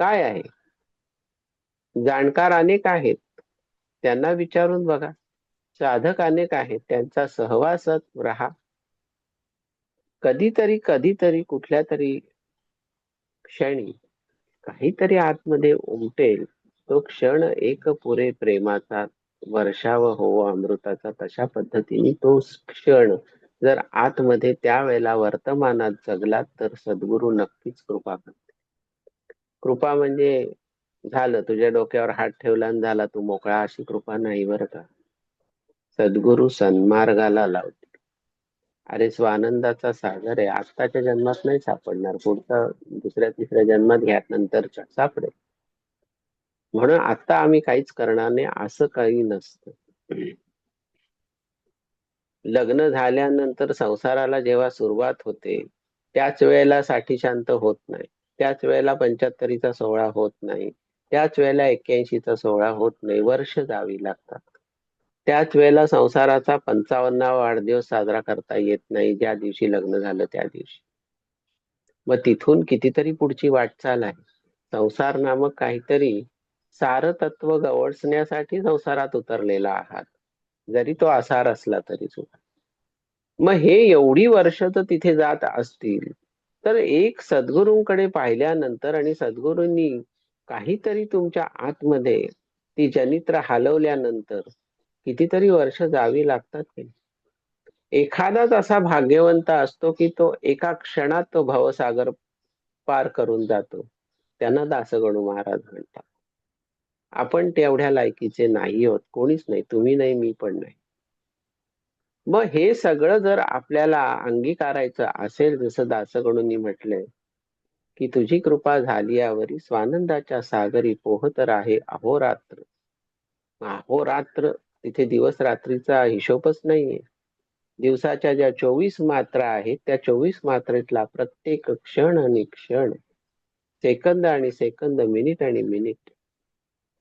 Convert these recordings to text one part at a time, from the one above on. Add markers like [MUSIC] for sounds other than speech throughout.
काय आहे? जाणकार अनेक आहेत. त्यांना विचारून बघा. साधक अनेक आहेत. त्यांचा सहवासात राहा. कधीतरी कधीतरी कुठल्या तरी क्षणी काहीतरी आतमध्ये उमटेल. तो क्षण एक पुरे प्रेमाचा वर्षाव हो अमृताचा. तशा पद्धतीने तो क्षण जर आतमध्ये त्यावेळेला वर्तमानात जगलात तर सद्गुरू नक्कीच कृपा करते कृपा म्हणजे झालं. तुझ्या डोक्यावर हात ठेवला आणि झाला. तू मोकळा अशी कृपा नाही बरं का? सद्गुरू सन्मार्गाला लावते. अरे स्वानंदाचा सागर आहे. आत्ताच्या जन्मात नाही सापडणार. पुढचा दुसऱ्या तिसऱ्या जन्मात घ्या. नंतरच्या. सापडेल म्हणून आता आम्ही काहीच करणार नाही. असं काही नसतं. लग्न झाल्यानंतर संसाराला जेव्हा सुरुवात होते त्याच वेळेला साठी शांत होत नाही. त्याच वेळेला पंच्याहत्तरीचा सोहळा होत नाही. त्याच वेळेला एक्क्याऐंशीचा सोहळा होत नाही. वर्ष जावी लागतात. त्याच वेळेला संसाराचा पंचावन्नावा वाढदिवस साजरा करता येत नाही. ज्या दिवशी लग्न झालं त्या दिवशी. मग तिथून कितीतरी पुढची वाटचाल आहे. संसार नामक काहीतरी सार तत्व गवसण्यासाठी संसारात उतरलेला आहात जरी तो आसार असला तरी सुद्धा. मग हे एवढी वर्ष तर तिथे जात असतील. तर एक सद्गुरूंकडे पाहिल्यानंतर आणि सद्गुरूंनी काहीतरी तुमच्या आतमध्ये ती जनित्र हलवल्यानंतर कितीतरी वर्ष जावी लागतात की एखादाच असा भाग्यवंत असतो की तो एका क्षणात तो भवसागर पार करून जातो. त्यांना दासगणू महाराज म्हणतात. आपण तेवढ्या लायकीचे नाही होत कोणीच नाही. तुम्ही नाही मी पण नाही. मग हे सगळं जर आपल्याला अंगीकारायचं असेल जसं दासगणूंनी म्हटलंय की तुझी कृपा झाली यावरी स्वानंदाच्या सागरी पोहत आहे अहोरात्र. अहोरात्र तिथे दिवस रात्रीचा हिशोबच नाहीये. दिवसाच्या ज्या चोवीस मात्रा आहेत त्या चोवीस मात्रेतला प्रत्येक क्षण आणि क्षण सेकंद आणि सेकंद मिनिट आणि मिनिट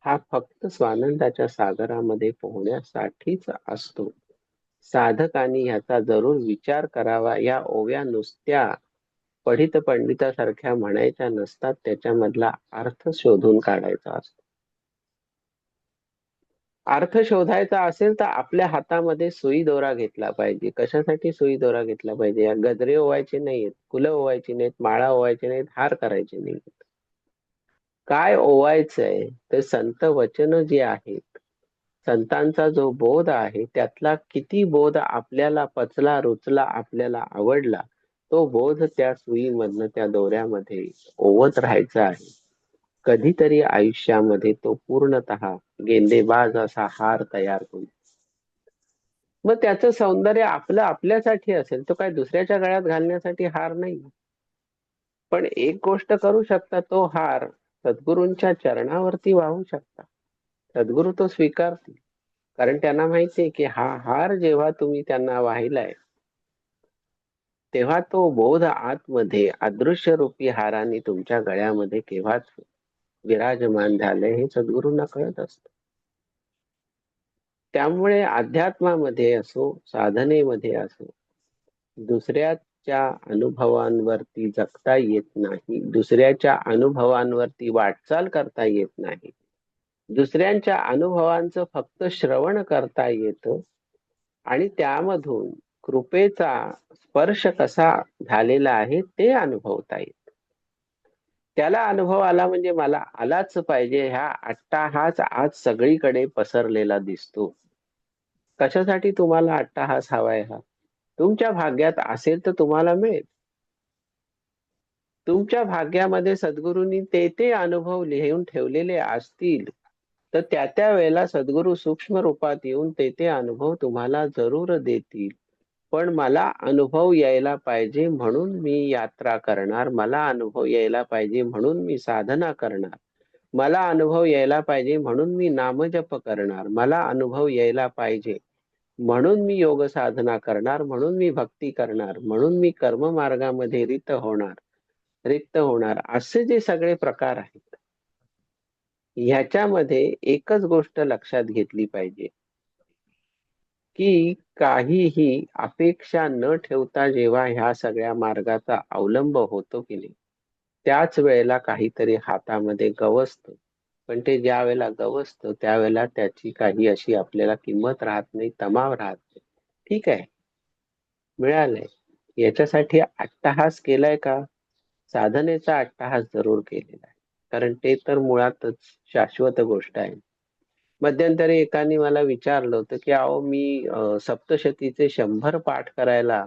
हा फक्त स्वानंदाच्या सागरामध्ये पोहण्यासाठीच असतो. साधकांनी ह्याचा जरूर विचार करावा. या ओव्या नुसत्या पढित पंडितासारख्या म्हणायच्या नसतात. त्याच्यामधला अर्थ शोधून काढायचा असतो. अर्थ शोधायचा असेल तर आपल्या हातामध्ये सुई दोरा घेतला पाहिजे. कशासाठी सुई दोरा घेतला पाहिजे? या गजरे ओवायचे नाहीत फुलं ओवायची नाहीत माळा ओवायचे नाहीत हार करायचे नाहीत काय ओवायचंय? ते संत वचन जे आहेत संतांचा जो बोध आहे त्यातला किती बोध आपल्याला पचला रुचला आपल्याला आवडला तो बोध त्या सुईमधनं त्या दोऱ्यामध्ये ओवत राहायचा आहे. कधीतरी आयुष्यामध्ये तो पूर्णत गेंदेबाज असा हार तयार होईल. मग त्याचं सौंदर्य आपलं आपल्यासाठी असेल तो काय दुसऱ्याच्या गळ्यात घालण्यासाठी हार नाही. पण एक गोष्ट करू शकता तो हार सद्गुरूंच्या चरणावरती वाहू शकता. सद्गुरू तो स्वीकारतील. कारण त्यांना माहितीये की हा हार जेव्हा तुम्ही त्यांना वाहिलाय तेव्हा तो बोध आतमध्ये अदृश्य रूपी हाराने तुमच्या गळ्यामध्ये केव्हाच विराजमान झाले हे सद्गुरूंना कळत असत. त्यामुळे अध्यात्मामध्ये असो साधनेमध्ये असो दुसऱ्याच्या अनुभवांवरती जगता येत नाही दुसऱ्याच्या अनुभवांवरती वाटचाल करता येत नाही. दुसऱ्यांच्या अनुभवांचं फक्त श्रवण करता येतं आणि त्यामधून कृपेचा स्पर्श कसा झालेला आहे ते अनुभवता येत. त्याला अनुभव आला म्हणजे मला आलाच पाहिजे. ह्या अट्टाहास आज सगळीकडे पसरलेला दिसतो. कशासाठी तुम्हाला अट्टाहास हवाय हा? तुमच्या भाग्यात असेल तर तुम्हाला मिळेल. तुमच्या भाग्यामध्ये सद्गुरूंनी ते ते अनुभव लिहून ठेवलेले असतील. तर त्या त्या वेळेला सद्गुरू सूक्ष्म रूपात येऊन ते ते अनुभव तुम्हाला जरूर देतील. पण मला अनुभव यायला पाहिजे म्हणून मी यात्रा करणार. मला अनुभव यायला पाहिजे म्हणून मी साधना करणार. मला अनुभव यायला पाहिजे म्हणून मी नामजप करणार. मला अनुभव यायला पाहिजे म्हणून मी योग साधना करणार. म्हणून मी भक्ती करणार. म्हणून मी कर्म मार्गामध्ये रित होणार. रिक्त होणार. असे जे सगळे प्रकार आहेत ह्याच्यामध्ये एकच गोष्ट लक्षात घेतली पाहिजे. की काहीही अपेक्षा न ठेवता जेव्हा ह्या सगळ्या मार्गाचा अवलंब होतो की नाही त्याच वेळेला काहीतरी हातामध्ये गवसतं पण ते ज्या वेळेला गवसतं त्यावेळेला त्याची काही अशी आपल्याला किंमत राहत नाही तमाव राहत नाही. ठीक आहे? मिळालंय. याच्यासाठी अट्टहास केलाय का? साधनेचा अट्टहास जरूर केलेला आहे. कारण ते तर मुळातच शाश्वत गोष्ट आहे. मध्यंतरी एकाने मला विचारलं होतं की अहो मी सप्तशतीचे शंभर पाठ करायला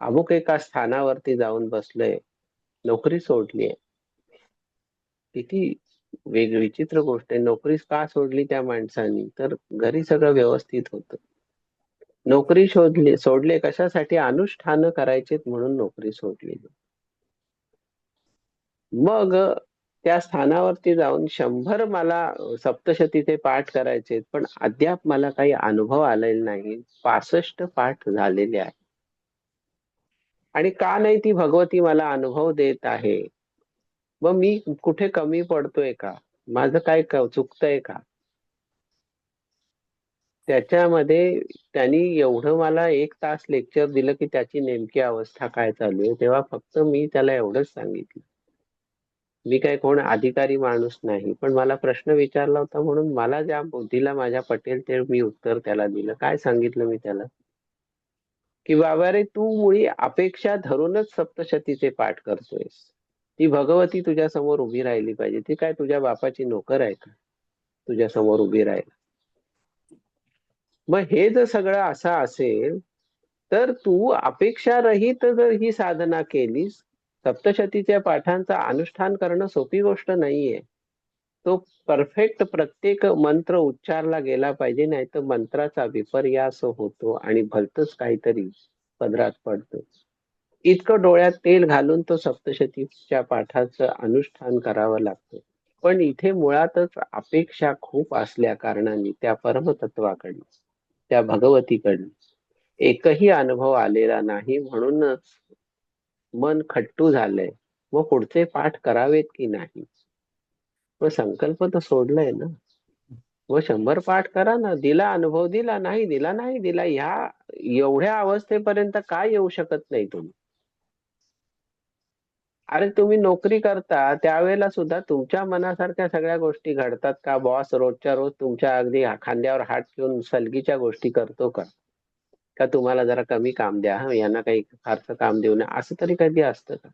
अमुक एका स्थानावरती जाऊन बसलोय. नोकरी सोडली किती वेग विचित्र गोष्ट आहे. नोकरी का सोडली त्या माणसानी? तर घरी सगळं व्यवस्थित होतं. नोकरी शोधली सोडले कशासाठी? अनुष्ठान करायचेत म्हणून नोकरी सोडली. मग त्या स्थानावरती जाऊन शंभर मला सप्तशतीचे पाठ करायचे पण अद्याप मला काही अनुभव आलेला नाही. पासष्ट पाठ झालेले आहे आणि का नाही ती भगवती मला अनुभव देत आहे? मग मी कुठे कमी पडतोय का? माझं काय चुकतंय का? त्याच्यामध्ये त्यांनी एवढं मला एक तास लेक्चर दिलं की त्याची नेमकी अवस्था काय चालू आहे तेव्हा फक्त मी त्याला एवढंच सांगितलं. मी काय कोण अधिकारी माणूस नाही पण मला प्रश्न विचारला होता म्हणून मला ज्या बुद्धीला माझ्या पटेल ते मी उत्तर त्याला दिलं. काय सांगितलं मी त्याला? की बाबा रे तू मुळी अपेक्षा धरूनच सप्तशतीचे पाठ करतोयस. ती भगवती तुझ्या समोर उभी राहिली पाहिजे. ती काय तुझ्या बापाची नोकर आहे का? तुझ्या समोर उभी राहिला. मग हे जर सगळं असं असेल तर तू अपेक्षारहित जर ही साधना केलीस सप्तशतीच्या पाठांचा अनुष्ठान करणं सोपी गोष्ट नाहीये. तो परफेक्ट प्रत्येक मंत्र उच्चारला गेला पाहिजे नाही तर मंत्राचा विपर्यास होतो आणि भलतच काहीतरी पदरात पडतो. इतकं डोळ्यात तेल घालून तो सप्तशतीच्या पाठाचं अनुष्ठान करावं लागतं. पण इथे मुळातच अपेक्षा खूप असल्या कारणाने त्या परमतत्वाकडे त्या भगवतीकडे एकही अनुभव आलेला नाही. म्हणूनच मन खट्टू झालंय. मग पुढचे पाठ करावेत की नाही? मग संकल्प तर सोडलाय ना. मग शंभर पाठ करा ना. दिला अनुभव दिला नाही दिला नाही दिला. ह्या एवढ्या अवस्थेपर्यंत काय येऊ शकत नाही तुम्ही? अरे तुम्ही नोकरी करता. त्यावेळेला सुद्धा तुमच्या मनासारख्या सगळ्या गोष्टी घडतात का? बॉस रोजच्या रोज तुमच्या अगदी खांद्यावर हात ठेवून सलगीच्या गोष्टी करतो का? का तुम्हाला जरा कमी काम द्या? यांना काही फारसं काम देऊ नये. असं तरी कधी असतं का?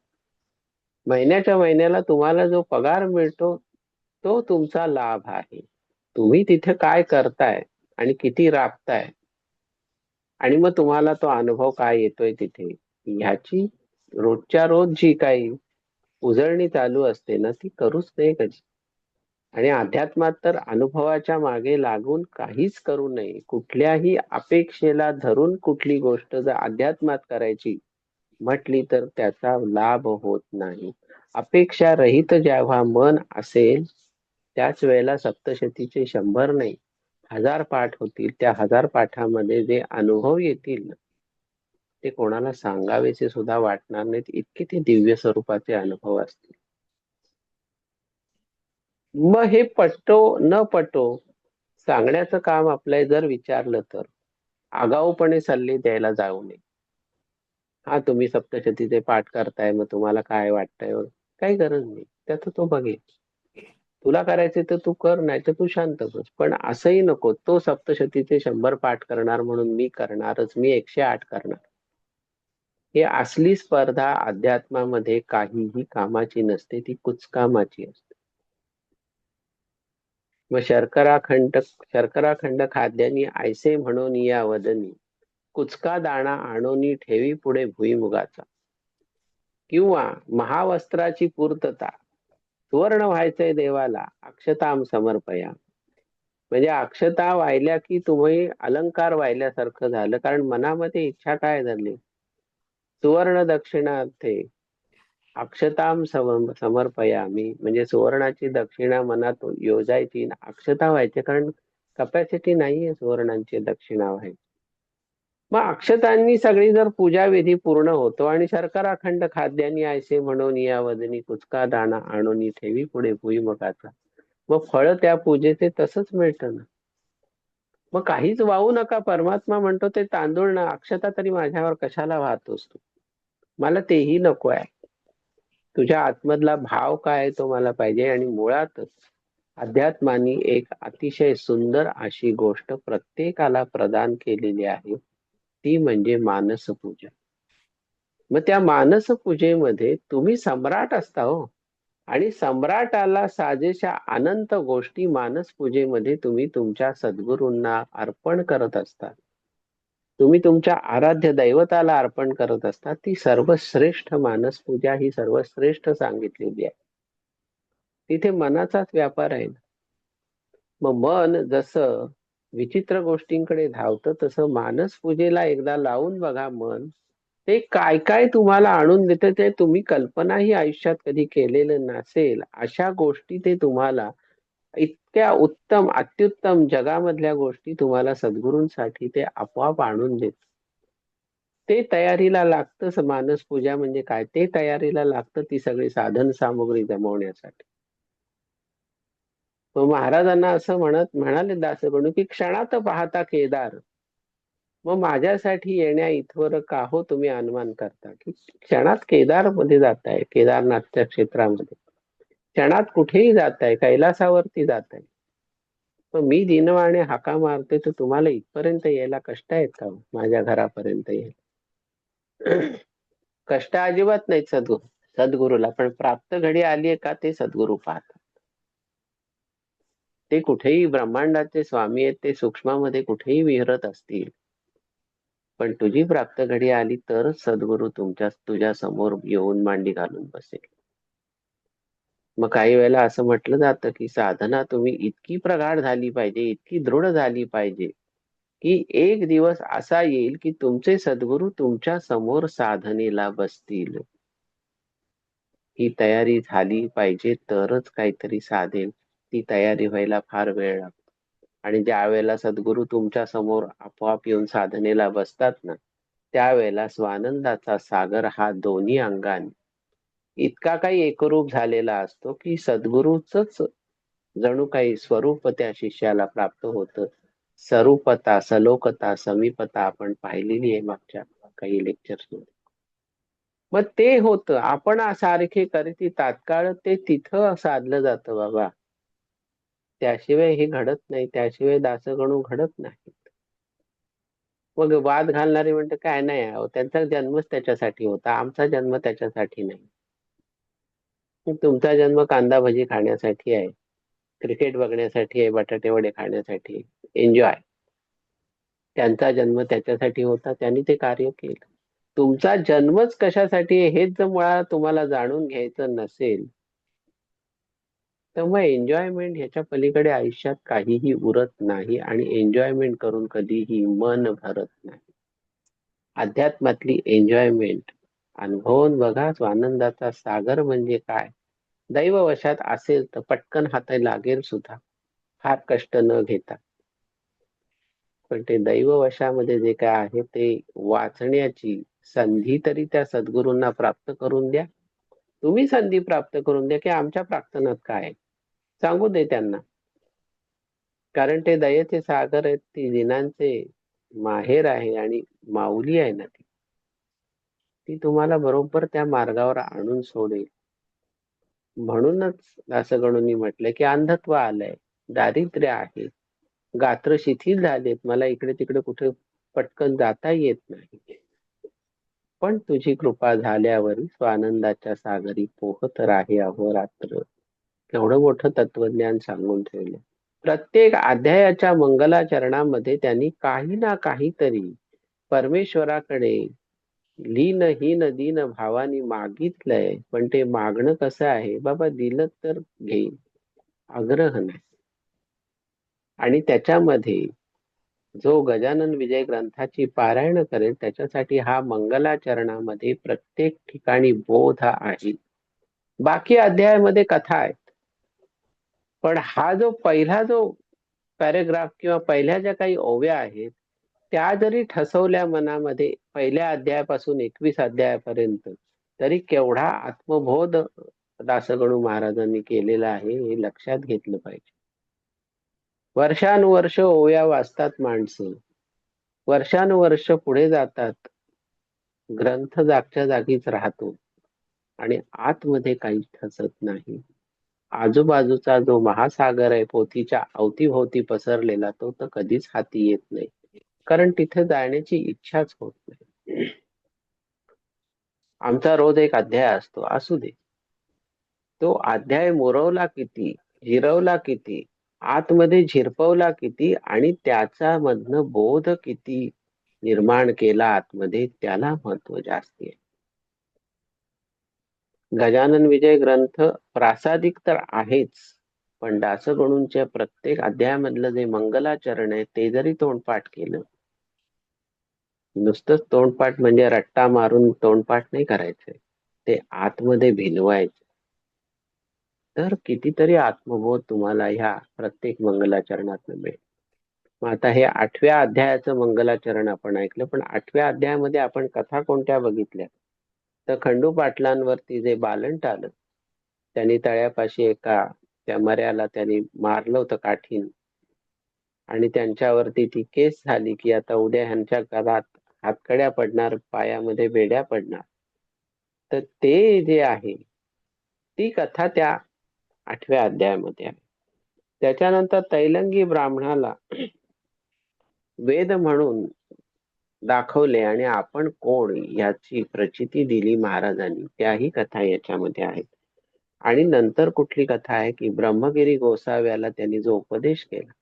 महिन्याच्या महिन्याला तुम्हाला जो पगार मिळतो तो तुमचा लाभ आहे. तुम्ही तिथे काय करताय आणि किती राबताय? आणि मग तुम्हाला तो अनुभव काय येतोय तिथे? ह्याची रोजच्या रोज जी काही उजळणी चालू असते ना ती करूच नये कधी. आणि अध्यात्मात तर अनुभवाच्या मागे लागून काहीच करू नये. कुठल्याही अपेक्षेला धरून कुठली गोष्ट जर अध्यात्मात करायची म्हटली तर त्याचा लाभ होत नाही. अपेक्षा रहित जेव्हा मन असेल त्याच वेळेला सप्तशतीचे शंभर नाही हजार पाठ होतील. त्या हजार पाठामध्ये जे अनुभव येतील ते कोणाला सांगावेचे सुद्धा वाटणार नाहीत. इतके ते दिव्य स्वरूपाचे अनुभव असतील. मग हे पटो न पटो सांगण्याचं काम आपलं जर विचारलं तर. आगाऊपणे सल्ले द्यायला जाऊ नये. हा तुम्ही सप्तशतीचे पाठ करताय मग तुम्हाला काय वाटतंय? काही गरज नाही. त्याचं तो बघेल. तुला करायचे तर तू कर नाही तर तू शांत बस. पण असंही नको. तो सप्तशतीचे शंभर पाठ करणार म्हणून मी करणारच. मी एकशे आठ करणार. हे असली स्पर्धा अध्यात्मामध्ये काहीही कामाची नसते ती कुचकामाची असते. मग शर्कराखंड शर्कराखंड खाद्यानी आयसे म्हणून या वदनी कुचका दाणा आणोनी ठेवी पुढे भुईमुगाचा. किंवा महावस्त्राची पूर्तता सुवर्ण व्हायचंय देवाला अक्षताम समर्पया. म्हणजे अक्षता वाहिल्या की तुम्ही अलंकार वाहिल्यासारखं झालं कारण मनामध्ये इच्छा काय झाली? सुवर्ण दक्षिणार्थे अक्षताम सम समर्पयामी. म्हणजे सुवर्णाची दक्षिणा मनात योजायची आणि अक्षता व्हायची. कारण कपॅसिटी नाहीये सुवर्णांची दक्षिणा व्हायची. मग अक्षतांनी सगळी जर पूजा विधी पूर्ण होतो आणि शर्कराखंड खाद्यानी आयसे म्हणून या वदनी कुचका दाणा आणून ठेवी पुढे भुईमुगाचा मग फळ त्या पूजेचे तसंच मिळतं ना. मग काहीच वाहू नका. परमात्मा म्हणतो ते तांदूळ ना अक्षता तरी माझ्यावर कशाला वाहतोस तू? मला तेही नको आहे. तुझ्या आतमधला भाव काय तो मला पाहिजे? आणि मुळातच अध्यात्मानी एक अतिशय सुंदर अशी गोष्ट प्रत्येकाला प्रदान केलेली आहे ती म्हणजे मानस पूजा. मग त्या मानस पूजेमध्ये तुम्ही सम्राट असता हो. आणि सम्राटाला साजेशा अनंत गोष्टी मानस पूजेमध्ये तुम्ही तुमच्या सद्गुरूंना अर्पण करत असता. तुम्ही तुमच्या आराध्य दैवताला अर्पण करत असता ती सर्वश्रेष्ठ मानस पूजा ही सर्वश्रेष्ठ सांगितलेली आहे. तिथे मनाचाच व्यापार आहे मग मन जसं विचित्र गोष्टींकडे धावतं तसं मानस पूजेला एकदा लावून बघा मन. ते काय काय तुम्हाला आणून देते ते तुम्ही कल्पनाही आयुष्यात कधी केलेलं नसेल अशा गोष्टी ते तुम्हाला इतक्या उत्तम अत्युत्तम जगामधल्या गोष्टी तुम्हाला सद्गुरूंसाठी ते आपोआप आणून देत. ते तयारीला लागतं मानस पूजा म्हणजे काय? ते तयारीला लागतं ती सगळी साधन सामुग्री जमवण्यासाठी. महाराजांना असं म्हणत म्हणाले दासगणू की क्षणात पाहता केदार. मग माझ्यासाठी येण्या इथवर का हो तुम्ही अनुमान करता? की क्षणात केदारमध्ये जाताय केदारनाथच्या क्षेत्रामध्ये. क्षणात कुठेही जात आहे कैलासावरती जात आहे पण मी दिनवाणे हाका मारते तर तुम्हाला इथपर्यंत यायला कष्ट आहेत का हो? माझ्या घरापर्यंत यायला. [CLEARS THROAT] कष्ट अजिबात नाहीत सद्गुरु. सद्गुरूला पण प्राप्त घडी आली आहे का ते सद्गुरू पाहतात. ते कुठेही ब्रह्मांडाचे स्वामी आहेत ते सूक्ष्मामध्ये कुठेही विहरत असतील. पण तुझी प्राप्त घडी आली तर सद्गुरू तुमच्या तुझ्या समोर येऊन मांडी घालून बसेल. मग काही वेळेला असं म्हटलं जातं की साधना तुम्ही इतकी प्रगाढ झाली पाहिजे इतकी दृढ झाली पाहिजे की एक दिवस असा येईल की तुमचे सद्गुरू तुमच्यासमोर साधनेला बसतील. ही तयारी झाली पाहिजे तरच काहीतरी साधेल ती तयारी व्हायला फार वेळ लागतो. आणि ज्या वेळेला सद्गुरू तुमच्यासमोर आपोआप येऊन साधनेला बसतात ना त्यावेळेला स्वानंदाचा सागर हा दोन्ही अंगाने इतका काही एकरूप झालेला असतो की सद्गुरूच जणू काही स्वरूप त्या शिष्याला प्राप्त होत. स्वरूपता सलोकता समीपता आपण पाहिलेली आहे मागच्या काही लेक्चर्समध्ये. मग ते होत. आपण सारखे करती तात्काळ ते तिथं साधलं जातं बाबा. त्याशिवाय हे घडत नाही. त्याशिवाय दासगणू घडत नाहीत. मग वाद घालणारे म्हणते काय नाही त्यांचा जन्मच त्याच्यासाठी होता. आमचा जन्म त्याच्यासाठी नाही. तुमचा जन्म कांदा भजी खाण्यासाठी आहे. क्रिकेट बघण्यासाठी आहे बटाटे वडे खाण्यासाठी. एन्जॉय त्यांचा जन्म त्याच्यासाठी होता त्यांनी ते कार्य केलं. तुमचा जन्मच कशासाठी आहे हेच जर मुळात तुम्हाला जाणून घ्यायचं नसेल तर मग एन्जॉयमेंट ह्याच्या पलीकडे आयुष्यात काहीही उरत नाही आणि एन्जॉयमेंट करून कधीही मन भरत नाही. अध्यात्मातली एन्जॉयमेंट अनुभवून बघा आनंदाचा सागर म्हणजे काय? दैववशात असेल तर पटकन हाताला लागेल सुद्धा. फार कष्ट न घेता. पण ते दैववशामध्ये जे काय आहे ते वाचण्याची संधी तरी त्या सद्गुरूंना प्राप्त करून द्या. तुम्ही संधी प्राप्त करून द्या की आमच्या प्रार्थनात काय सांगू दे त्यांना. कारण ते दयेचे सागर आहेत ती दिनांचे माहेर आहे आणि माऊली आहे ना ती. ती तुम्हाला बरोबर त्या मार्गावर आणून सोडेल. म्हणूनच दासगणूंनी म्हटलंय की अंधत्व आलंय दारिद्र्य आहे. गात्र शिथिल झालेत मला इकडे तिकडे कुठे पटकन जाता येत नाही. पण तुझी कृपा झाल्यावर स्वानंदाच्या सागरी पोहत राहे अहोरात्र एवढं मोठं तत्वज्ञान सांगून ठेवलं. प्रत्येक अध्यायाच्या मंगलाचरणामध्ये त्यांनी काही ना काहीतरी परमेश्वराकडे लीन हीन दीन भावानी मागितलंय पण ते मागणं कसं आहे? बाबा दिलं तर घेईल आग्रह नाही आणि त्याच्यामध्ये जो गजानन विजय ग्रंथाची पारायण करेल त्याच्यासाठी हा मंगलाचरणामध्ये प्रत्येक ठिकाणी बोध आहे. बाकी अध्यायामध्ये कथा आहेत. पण हा जो पहिला जो पॅरेग्राफ किंवा पहिल्या ज्या काही ओव्या आहेत त्या जरी ठसवल्या मनामध्ये पहिल्या अध्यायापासून एकवीस अध्यायापर्यंत तरी केवढा आत्मबोध दासगणू महाराजांनी केलेला आहे हे लक्षात घेतलं पाहिजे. वर्षानुवर्ष ओव्या वाचतात माणसं. वर्षानुवर्ष पुढे जातात. ग्रंथ जागच्या जागीच राहतो. आणि आतमध्ये काही ठसत नाही. आजूबाजूचा जो महासागर आहे पोथीच्या अवतीभोवती पसरलेला तो तर कधीच हाती येत नाही. कारण तिथे जाण्याची इच्छाच होत नाही. आमचा रोज एक अध्याय असतो असू दे. तो अध्याय मोरवला किती हिरवला किती आतमध्ये झिरपवला किती आणि त्याचा मधनं बोध किती निर्माण केला आतमध्ये त्याला महत्त्व जास्ती आहे. गजानन विजय ग्रंथ प्रासादिक तर आहेच पण दासगणूंच्या प्रत्येक अध्यायामधलं जे मंगलाचरण आहे ते जरी तोंडपाठ केलं नुसतंच तोंडपाठ म्हणजे रट्टा मारून तोंडपाठ नाही करायचे. ते आतमध्ये भिनवायचे. तर कितीतरी आत्मबोध तुम्हाला ह्या प्रत्येक मंगलाचरणात मिळेल. मग आता हे आठव्या अध्यायाचं मंगलाचरण आपण ऐकलं पण आठव्या अध्यायामध्ये आपण कथा कोणत्या बघितल्या? तर खंडू पाटलांवरती जे बालंट आलं त्यांनी तळ्यापाशी एका त्या मऱ्याला त्यांनी मारलं होतं काठीन. आणि त्यांच्यावरती ती केस झाली की आता उद्या ह्यांच्या घरात हातकड्या पडणार पायामध्ये बेड्या पडणार. तर ते जे आहे ती कथा त्या आठव्या अध्यायामध्ये आहे. त्याच्यानंतर तैलंगी ब्राह्मणाला वेद म्हणून दाखवले आणि आपण कोण याची प्रचिती दिली महाराजांनी. त्याही कथा याच्यामध्ये आहेत. आणि नंतर कुठली कथा आहे की ब्रह्मगिरी गोसाव्याला त्यांनी जो उपदेश केला.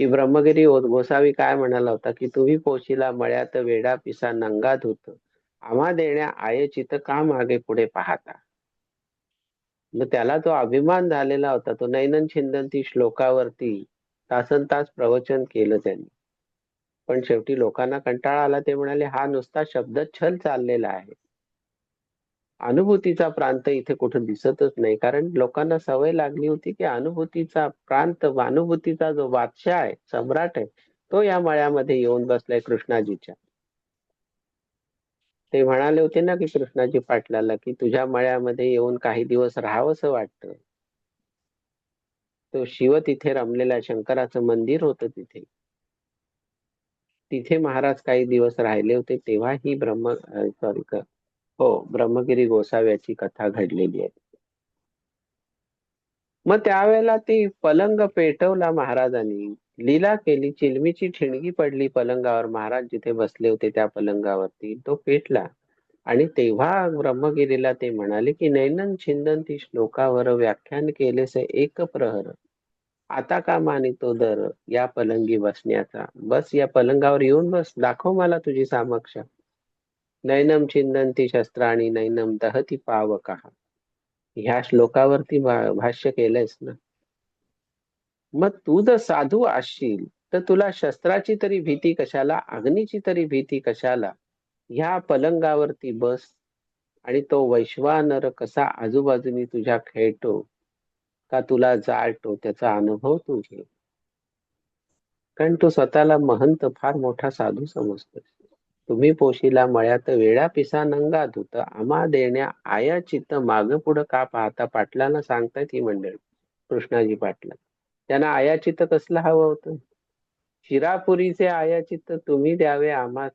की ब्रह्मगिरी गोसावी काय म्हणाला होता की तुम्ही पोशिला मळ्यात वेडा पिसा नंगा धुत. आम्हा देण्या आयचित का मागे पुढे पाहता? मग त्याला तो अभिमान झालेला होता. तो नैनन छिंदंती श्लोकावरती तासन तास प्रवचन केलं त्यांनी. पण शेवटी लोकांना कंटाळा आला. ते म्हणाले हा नुसता शब्द छल चाललेला आहे. अनुभूतीचा प्रांत इथे कुठं दिसतच नाही. कारण लोकांना सवय लागली होती की अनुभूतीचा प्रांत अनुभूतीचा जो बादशाह आहे सम्राट आहे तो या मळ्यामध्ये येऊन बसलाय कृष्णाजीच्या. ते म्हणाले होते ना की कृष्णाजी पाटलाला की तुझ्या मळ्यामध्ये येऊन काही दिवस राहावंसं वाटतं. तो शिव तिथे रमलेला शंकराचं मंदिर होतं तिथे. तिथे महाराज काही दिवस राहिले होते तेव्हा ही ब्रह्म सॉरी हो ब्रह्मगिरी गोसाव्याची कथा घडलेली आहे. मग त्यावेळेला ती पलंग पेटवला महाराजांनी. लीला केली चिलमीची ठिणगी पडली पलंगावर. महाराज जिथे बसले होते त्या पलंगावरती तो पेटला. आणि तेव्हा ब्रह्मगिरीला ते म्हणाले की नैनन छिंदंती श्लोकावर व्याख्यान केलेस एक प्रहर. आता का मानितो दर या पलंगी बसण्याचा? बस या पलंगावर येऊन बस. दाखव मला तुझी सामक्ष. नैनम छिंदंती शस्त्राणी नैनम दहती पावका. ह्या श्लोकावरती भाष्य केलंयस ना? मग तू जर साधू असशील तर तुला शस्त्राची तरी भीती कशाला अग्नीची तरी भीती कशाला? ह्या पलंगावरती बस आणि तो वैश्वानर कसा आजूबाजूनी तुझ्या खेळतो का तुला जाळतो त्याचा अनुभव तू घे. कारण तू स्वतःला महंत फार मोठा साधू समजतोस. तुम्ही पोशीला मळ्यात वेळा पिसा नंगा धुत आम्हा देण्या आया चित्त माग पुढं का पाहता पाटलांना सांगतायत ही मंडळी. कृष्णाजी पाटला. त्यांना आयाचित्त कसलं हवं होतं? शिरापुरीचे आयाचित्त तुम्ही द्यावे आम्हा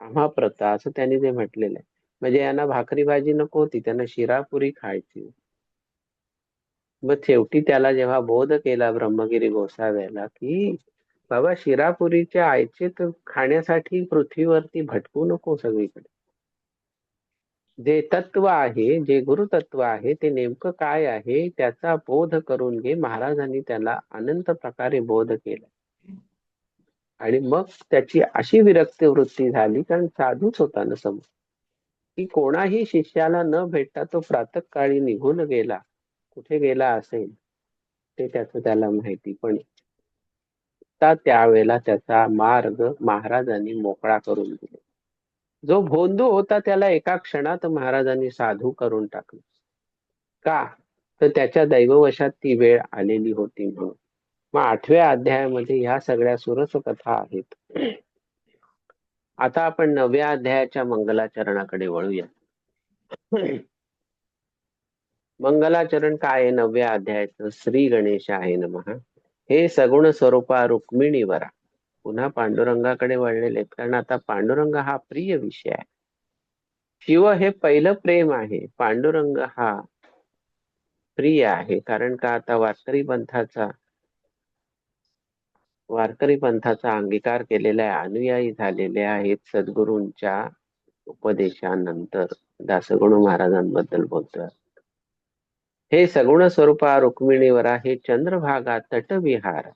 आम्हा प्रता असं त्यांनी ते म्हटलेलं आहे. म्हणजे यांना भाकरी भाजी नको होती त्यांना शिरापुरी खायची मग शेवटी त्याला जेव्हा बोध केला ब्रह्मगिरी गोसाव्याला की बाबा शिरापुरीच्या आयचे खाण्यासाठी पृथ्वीवरती भटकू नको सगळीकडे. जे तत्व आहे जे गुरुतत्व आहे ते नेमकं काय आहे त्याचा बोध करून घे. महाराजांनी त्याला अनंत प्रकारे बोध केला. आणि मग त्याची अशी विरक्ती वृत्ती झाली कारण साधूच होता ना समोर. की कोणाही शिष्याला न भेटता तो प्रातकाळी निघून गेला. कुठे गेला असेल ते त्याच त्याला माहिती. पण त्यावेळेला त्याचा मार्ग महाराजांनी मोकळा करून दिला. जो भोंदू होता त्याला एका क्षणात महाराजांनी साधू करून टाकलं. का? तर त्याच्या दैववशात ती वेळ आलेली होती म्हणून. मग आठव्या अध्यायामध्ये ह्या सगळ्या सुरस कथा आहेत. आता आपण नवव्या अध्यायाच्या मंगलाचरणाकडे वळूया. मंगलाचरण काय आहे नवव्या अध्यायाचं? श्री गणेश आहे महा हे सगुण स्वरूपा रुक्मिणीवरा पुन्हा पांडुरंगाकडे वळलेले. आहेत कारण आता पांडुरंग हा प्रिय विषय आहे. शिव हे पहिलं प्रेम आहे. पांडुरंग हा प्रिय आहे. कारण का आता वारकरी पंथाचा वारकरी पंथाचा अंगीकार केलेला आहे. अनुयायी झालेले आहेत सद्गुरूंच्या उपदेशानंतर. दासगुणू महाराजांबद्दल बोलतोय. हे सगुण स्वरूपा रुक्मिणीवरा हे चंद्रभागा तटविहार.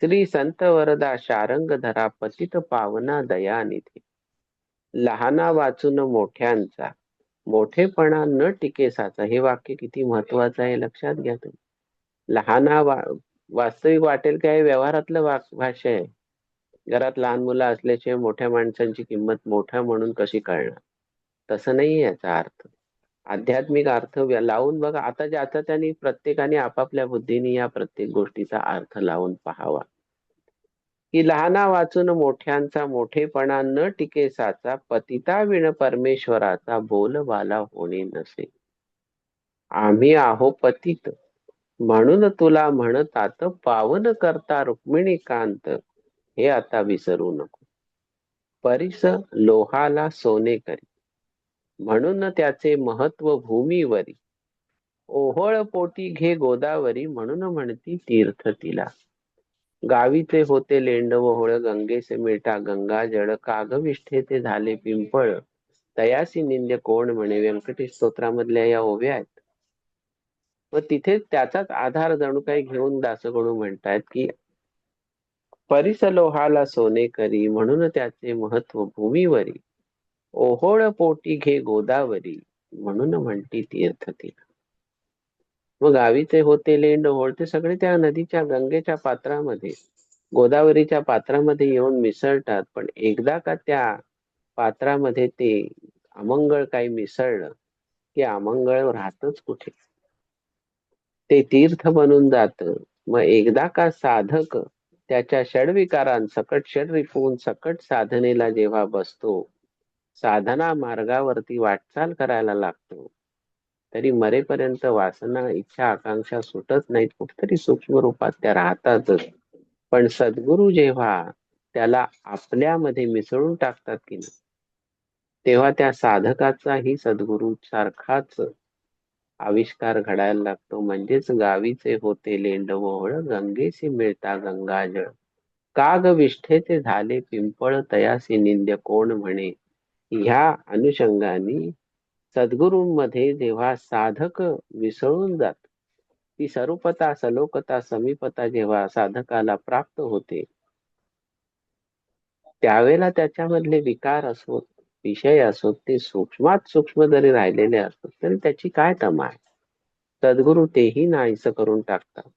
श्री संत वरदा शारंग धरा पतित पावना दयानिधी. लहाना वाचून मोठ्यांचा मोठेपणा न टिकेसाचा हे वाक्य किती महत्वाचं आहे लक्षात घ्या तुम्ही. लहाना वा वास्तविक वाटेल काय? व्यवहारातलं वाक भाष्य आहे. घरात लहान मुलं असल्याशिवाय मोठ्या माणसांची किंमत मोठ्या म्हणून कशी कळणार? तसं नाही याचा अर्थ. आध्यात्मिक अर्थ लावून बघा आता ज्याचा त्यांनी प्रत्येकाने आपापल्या बुद्धीने या प्रत्येक गोष्टीचा अर्थ लावून पाहावा. की लहाना वाचून मोठ्यांचा मोठेपणा न टिकेसाचा पतिता विण परमेश्वराचा बोलबाला होणे नसे. आम्ही आहो पतित म्हणून तुला म्हणतात पावन करता रुक्मिणी कांत हे आता विसरू नको. परिस लोहाला सोने करी म्हणून त्याचे महत्त्व भूमीवरी. ओहोळ पोटी घे गोदावरी म्हणून म्हणती तीर्थ तिला. गावीचे होते लेंड ओहोळ गंगेचे मिठा गंगा जळ कागविष्ठेचे झाले पिंपळ. तयासी निंद्य कोण म्हणे व्यंकटेश स्तोत्रामधल्या या ओव्या आहेत. व तिथे त्याचाच आधार जणू काही घेऊन दासगणू म्हणतायत की परिसलोहाला सोने करी म्हणून त्याचे महत्त्व भूमीवरी. ओहोळ पोटी घे गोदावरी म्हणून म्हणती तीर्थ तिला मग गावीचे होते लेंड होळते सगळे त्या नदीच्या गंगेच्या पात्रामध्ये गोदावरीच्या पात्रामध्ये येऊन मिसळतात पण एकदा का त्या पात्रामध्ये ते अमंगळ काही मिसळलं की अमंगळ राहतच कुठे? ते तीर्थ बनून जात. मग एकदा का साधक त्याच्या षडविकारांसकट षड रिपून सकट साधनेला जेव्हा बसतो साधना मार्गावरती वाटचाल करायला लागतो. तरी मरेपर्यंत वासना इच्छा आकांक्षा सुटत नाहीत. कुठतरी सूक्ष्म रूपात त्या राहतातच. पण सद्गुरु जेव्हा त्याला आपल्यामध्ये मिसळून टाकतात की नाही तेव्हा त्या साधकाचाही सद्गुरु सारखाच आविष्कार घडायला लागतो. म्हणजेच गावीचे होते लेंडवोहळ गंगेशी मिळता गंगाजळ. काग विष्ठेचे झाले पिंपळ तयासी निंद्य कोण म्हणे? ह्या अनुषंगाने सद्गुरूंमध्ये जेव्हा साधक मिसळून जात ती सरूपता सलोकता समीपता जेव्हा साधकाला प्राप्त होते त्यावेळेला त्याच्यामधले विकार असोत विषय असोत ते सूक्ष्मात सूक्ष्म जरी राहिलेले असतात तरी त्याची काय तमा आहे? सद्गुरू तेही नाहीस करून टाकतात.